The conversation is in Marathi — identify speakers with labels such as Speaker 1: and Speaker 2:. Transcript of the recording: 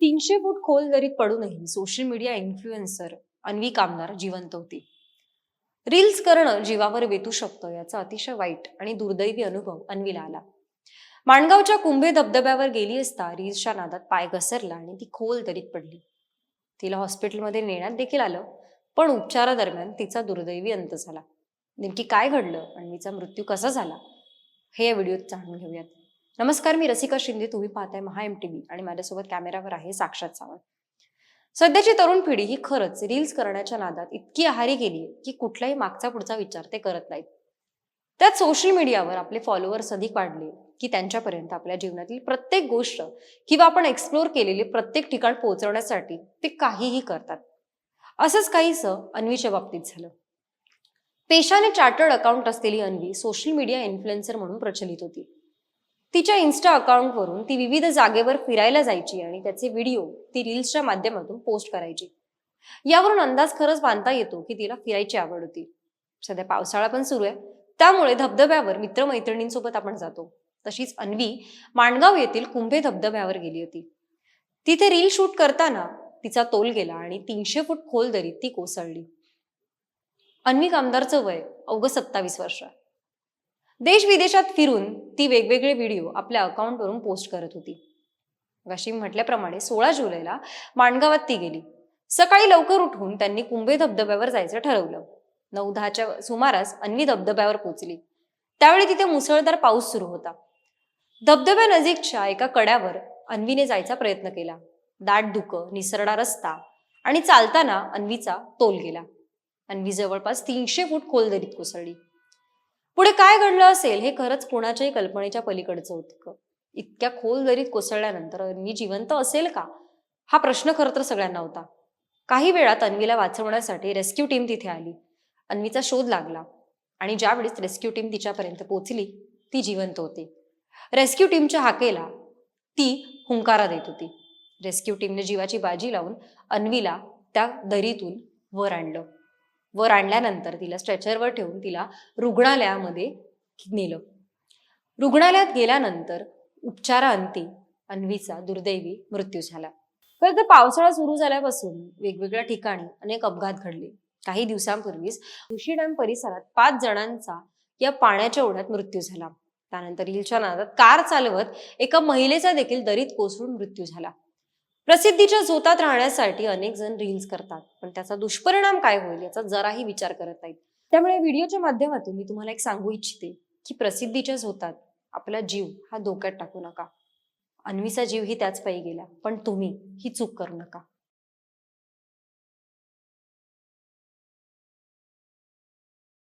Speaker 1: तीनशे फूट खोल दरीत पडूनही social media influencer Anvi Kamdar जिवंत होती. रील्स करणं जीवावर वेतू शकतं याचा अतिशय वाईट आणि दुर्दैवी अनुभव अन्वीला आला. माणगावच्या कुंभे धबधब्यावर गेली असता रील्सच्या नादात पाय घसरला आणि ती खोल दरीत पडली. तिला हॉस्पिटलमध्ये नेण्यात देखील आलं पण उपचारादरम्यान तिचा दुर्दैवी अंत झाला. नेमकी काय घडलं? अन्वीचा मृत्यू कसा झाला? हे या व्हिडिओत जाणून घेऊयात. नमस्कार मी रसिका शिंदे. तुम्ही पाहताय महा एम टी आणि माझ्यासोबत कॅमेरावर आहे साक्षात सावंत. सध्याची तरुण पिढी ही खरंच रील्स करण्याच्या नादात इतकी आहारी गेली की कुठलाही मागचा पुढचा विचार ते करत नाहीत. त्यात सोशल मीडियावर आपले फॉलोअर्स अधिक वाढले की त्यांच्यापर्यंत आपल्या जीवनातील प्रत्येक गोष्ट किंवा आपण एक्सप्लोर केलेले प्रत्येक ठिकाण पोहोचवण्यासाठी ते काहीही करतात. असंच काहीसं अन्वीच्या बाबतीत झालं. पेशाने चार्टर्ड अकाउंट असलेली अन्वी सोशल मीडिया इन्फ्लुएन्सर म्हणून प्रचलित होती. तिच्या इन्स्टा अकाउंटवरून ती विविध जागेवर फिरायला जायची आणि त्याचे व्हिडिओ ती रील्सच्या माध्यमातून पोस्ट करायची. यावरून अंदाज खरंच बांधता येतो की तिला फिरायची आवड होती. सध्या पावसाळा पण सुरू आहे. त्यामुळे धबधब्यावर मित्रमैत्रिणींसोबत आपण जातो. तशीच अन्वी माणगाव येथील कुंभे धबधब्यावर गेली होती. तिथे रील शूट करताना तिचा तोल गेला आणि तीनशे फूट खोल दरीत ती कोसळली. अन्वी कामदारचं वय अवघं सत्तावीस वर्ष आहे. देश विदेशात फिरून ती वेगवेगळे व्हिडिओ आपल्या अकाउंटवरून पोस्ट करत होती. अशी म्हटल्याप्रमाणे सोळा जुलैला माणगावात ती गेली. सकाळी लवकर उठून त्यांनी कुंभे धबधब्यावर जायचं ठरवलं. नऊ दहाच्या सुमारास अन्वी धबधब्यावर पोहोचली. त्यावेळी तिथे मुसळधार पाऊस सुरू होता. धबधब्या नजीकच्या एका कड्यावर अन्वीने जायचा प्रयत्न केला. दाट धुकं निसरडा रस्ता आणि चालताना अन्वीचा तोल गेला. अन्वी जवळपास तीनशे फूट खोल दरीत कोसळली. पुढे काय घडलं असेल हे खरंच कोणाच्याही कल्पनेच्या पलीकडचं होतं. इतक्या खोल दरीत कोसळल्यानंतर अन्वी जिवंत असेल का? हा प्रश्न खरं तर सगळ्यांना होता. काही वेळात अन्वीला वाचवण्यासाठी रेस्क्यू टीम तिथे आली. अन्वीचा शोध लागला आणि ज्यावेळेस रेस्क्यू टीम तिच्यापर्यंत पोचली ती जिवंत होती. रेस्क्यू टीमच्या हाकेला ती हुंकारा देत होती. रेस्क्यू टीमने जीवाची बाजी लावून अन्वीला त्या दरीतून वर आणलं. वर आणल्यानंतर तिला स्ट्रेचरवर ठेवून तिला रुग्णालयामध्ये नेलं. रुग्णालयात गेल्यानंतर उपचारांती अन्वीचा दुर्दैवी मृत्यू झाला. खरं तर पावसाळा सुरू झाल्यापासून वेगवेगळ्या ठिकाणी अनेक अपघात घडले. काही दिवसांपूर्वीच ऋषी डॅम परिसरात पाच जणांचा या पाण्याच्या ओढ्यात मृत्यू झाला. त्यानंतर हिलच्या नादात कार चालवत एका महिलेचा देखील दरीत कोसळून मृत्यू झाला. प्रसिद्धीच्या झोतात राहण्यासाठी अनेक जण रील्स करतात. पण त्याचा दुष्परिणाम काय होईल याचा जराही विचार करत नाहीत. त्यामुळे व्हिडिओच्या माध्यमातून मी तुम्हाला एक सांगू इच्छिते की प्रसिद्धीच्या झोतात आपला जीव हा धोक्यात टाकू नका. अन्वीचा जीव ही त्याच पायी गेला. पण तुम्ही ही चूक करू नका.